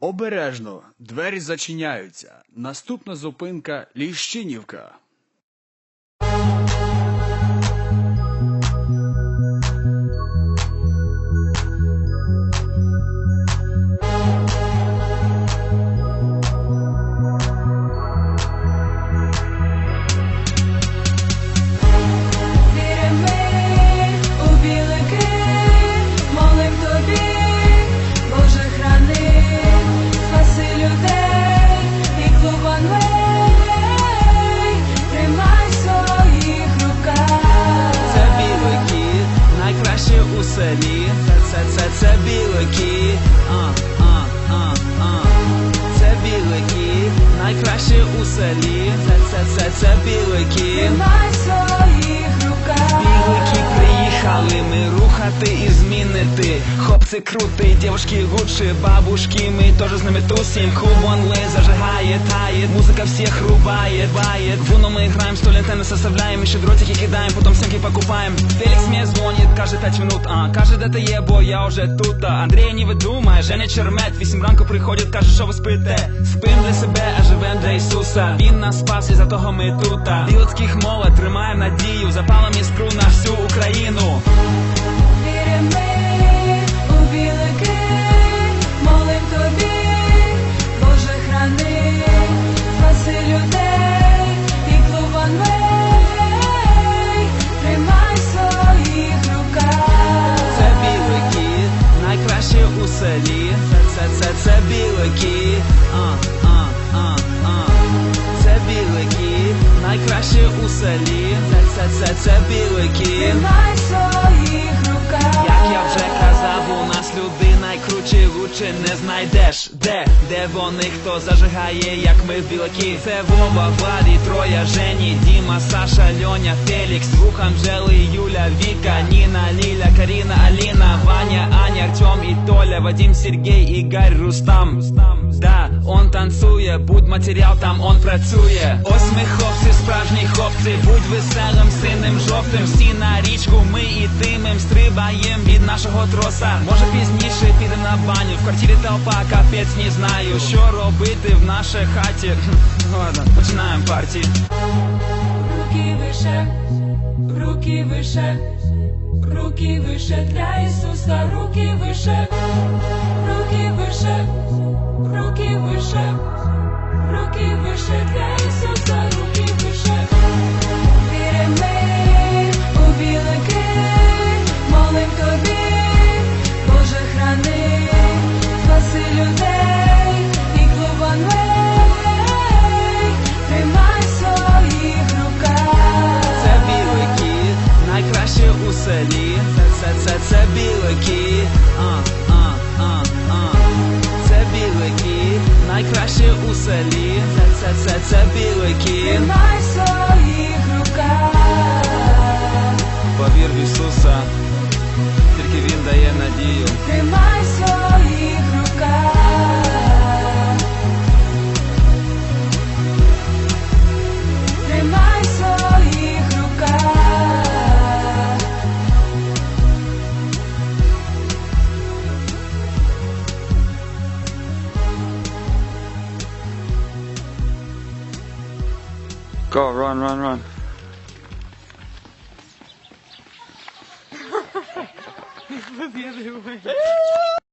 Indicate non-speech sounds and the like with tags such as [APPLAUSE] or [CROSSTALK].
Обережно, двері зачиняються. Наступна зупинка Ліщинівка. Це, це, це білий кіт. ми рухати і змінити Хлопці крутий, дівчатки гучі, бабушки, ми теж з ними тусим Клубон ли зажигає, тает, музыка всех рубает, бает В Уно мы играем, сто лентами составляем, еще дротики кидаем, потом стенки покупаем Феликс мне звонит, каждые пять минут, а, каже, де ти є, бо я уже тут, а Андрія не видумає, Женя Чермет, вісім ранку приходить, каже, що ви спите Спим для себе, а живем для Ісуса Він нас спас, і за того ми тут Білоцьких молод, тримаємо надію, запалом іскру на всю у селі. Це, це, це, це білий кіт. Тримай в своїх руках. Як я вже казав, у нас люди найкруче лучше не знайдеш. Де? Де вони, хто зажигає, як ми білаки? Це Вова, Владі, Троя, Жені, Діма, Саша, Льоня, Фелікс, Двух Анжели, Юля, Віка, Ніна, Ліля, Каріна, Аліна, Ваня, Аня, Артем і Толя, Вадим, Сергій, Ігор, Рустам. Да, он танцює, будь матеріал, там он працює. Ось ми хлопці, справжні хлопці, будь веселим, синим, жовтим, всі на річку, ми ідимем, стрибаєм від нашого троса. Може пізніше підем на баню, в квартирі толпа, капець не знаю, що робити в нашій хаті. [LAUGHS] Ладно, починаємо партію. Руки вище, руки вище, руки вище для Ісуса, руки вище, руки вище, руки вище, руки вище для найкраще у селі. Це, Go, run, run, run. [LAUGHS] the other way. [LAUGHS]